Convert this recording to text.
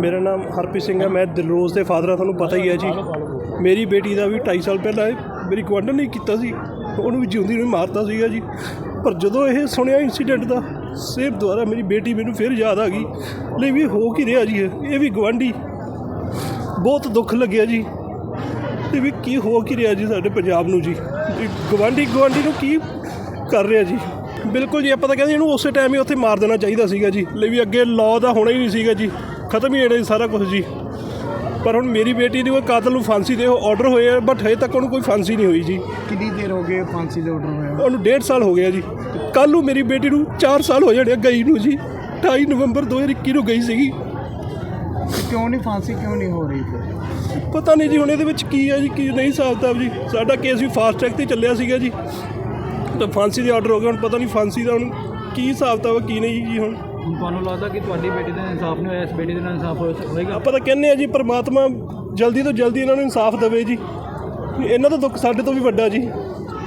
ਮੇਰਾ ਨਾਮ ਹਰਪ੍ਰੀਤ ਸਿੰਘ ਹੈ, ਮੈਂ ਦਿਲਰੋਜ਼ ਦੇ ਫਾਦਰ ਆ ਤੁਹਾਨੂੰ ਪਤਾ ਹੀ ਹੈ ਜੀ। ਮੇਰੀ ਬੇਟੀ ਦਾ ਵੀ 2.5 ਸਾਲ ਪਹਿਲਾਂ ਇਹ ਮੇਰੀ ਗਵਾਂਢਣ ਨੇ ਕੀਤਾ ਸੀ ਉਹਨੂੰ ਵੀ ਜਿਉਂਦੀ ਨੂੰ ਮਾਰਤਾ ਸੀਗਾ ਜੀ। ਪਰ ਜਦੋਂ ਇਹ ਸੁਣਿਆ ਇਨਸੀਡੈਂਟ ਦਾ ਸੇਮ ਦੁਆਰਾ ਮੇਰੀ ਬੇਟੀ ਮੈਨੂੰ ਫਿਰ ਯਾਦ ਆ ਗਈ, ਲਈ ਵੀ ਹੋ ਕੀ ਰਿਹਾ ਜੀ ਇਹ? ਵੀ ਗਵਾਂਢੀ ਬਹੁਤ ਦੁੱਖ ਲੱਗਿਆ ਜੀ। ਇਹ ਵੀ ਕੀ ਹੋ ਕੀ ਰਿਹਾ ਜੀ ਸਾਡੇ ਪੰਜਾਬ ਨੂੰ ਜੀ? ਇਹ ਗਵਾਂਢੀ ਗਵਾਂਢੀ ਨੂੰ ਕੀ ਕਰ ਰਿਹਾ ਜੀ? ਬਿਲਕੁਲ ਜੀ, ਆਪਾਂ ਤਾਂ ਕਹਿੰਦੇ ਇਹਨੂੰ ਉਸੇ ਟਾਈਮ ਹੀ ਉੱਥੇ ਮਾਰ ਦੇਣਾ ਚਾਹੀਦਾ ਸੀਗਾ ਜੀ, ਲਈ ਵੀ ਅੱਗੇ ਲਾਅ ਦਾ ਹੋਣਾ ਹੀ ਨਹੀਂ ਸੀਗਾ ਜੀ। ਖਤਮ ਹੀ ਹੋਣਾ ਸੀ ਸਾਰਾ ਕੁਝ ਜੀ। ਪਰ ਹੁਣ ਮੇਰੀ ਬੇਟੀ ਦੀ ਉਹ ਕਾਤਲ ਨੂੰ ਫਾਂਸੀ ਦੇ ਆਰਡਰ ਹੋਏ ਆ ਬਟ ਹਜੇ ਤੱਕ ਉਹਨੂੰ ਕੋਈ ਫਾਂਸੀ ਨਹੀਂ ਹੋਈ ਜੀ। ਕਿੰਨੀ ਦੇਰ ਹੋ ਗਈ ਫਾਂਸੀ ਦੇ ਆਰਡਰ ਹੋਇਆ ਉਹਨੂੰ 1.5 ਸਾਲ ਹੋ ਗਿਆ ਜੀ। ਕੱਲ ਨੂੰ ਮੇਰੀ ਬੇਟੀ ਨੂੰ 4 ਸਾਲ ਹੋ ਜਾਣੇ ਗਈ ਨੂੰ ਜੀ। 28 ਨਵੰਬਰ 2021 ਨੂੰ ਗਈ ਸੀਗੀ। ਕਿਉਂ ਨਹੀਂ ਫਾਂਸੀ ਕਿਉਂ ਨਹੀਂ ਹੋ ਰਹੀ ਪਤਾ ਨਹੀਂ ਜੀ ਹੁਣ ਇਹਦੇ ਵਿੱਚ ਕੀ ਹੈ ਜੀ ਕੀ ਨਹੀਂ ਸਾਬਤਾ ਜੀ। ਸਾਡਾ ਕੇਸ ਵੀ ਫਾਸਟ ਟਰੈਕ ਤੇ ਚੱਲਿਆ ਸੀਗਾ ਜੀ। ਤਾਂ ਫਾਂਸੀ ਦੇ ਆਰਡਰ ਹੋ ਗਿਆ ਹੁਣ ਪਤਾ ਨਹੀਂ ਫਾਂਸੀ ਦਾ ਹੁਣ ਕੀ ਹਿਸਾਬਤਾ ਵਾ ਕੀ ਨਹੀਂ ਜੀ ਹੁਣ। ਹੁਣ ਤੁਹਾਨੂੰ ਲੱਗਦਾ ਕਿ ਤੁਹਾਡੀ ਬੇਟੀ ਦਾ ਇਨਸਾਫ ਨਹੀਂ ਹੋਇਆ, ਇਸ ਬੇਟੀ ਦੇ ਨਾਲ ਇਨਸਾਫ ਹੋਇਆ- ਹੋਏਗਾ? ਆਪਾਂ ਤਾਂ ਕਹਿੰਦੇ ਆ ਜੀ, ਪ੍ਰਮਾਤਮਾ ਜਲਦੀ ਤੋਂ ਜਲਦੀ ਇਹਨਾਂ ਨੂੰ ਇਨਸਾਫ ਦੇਵੇ ਜੀ। ਇਹਨਾਂ ਦਾ ਦੁੱਖ ਸਾਡੇ ਤੋਂ ਵੀ ਵੱਡਾ ਜੀ।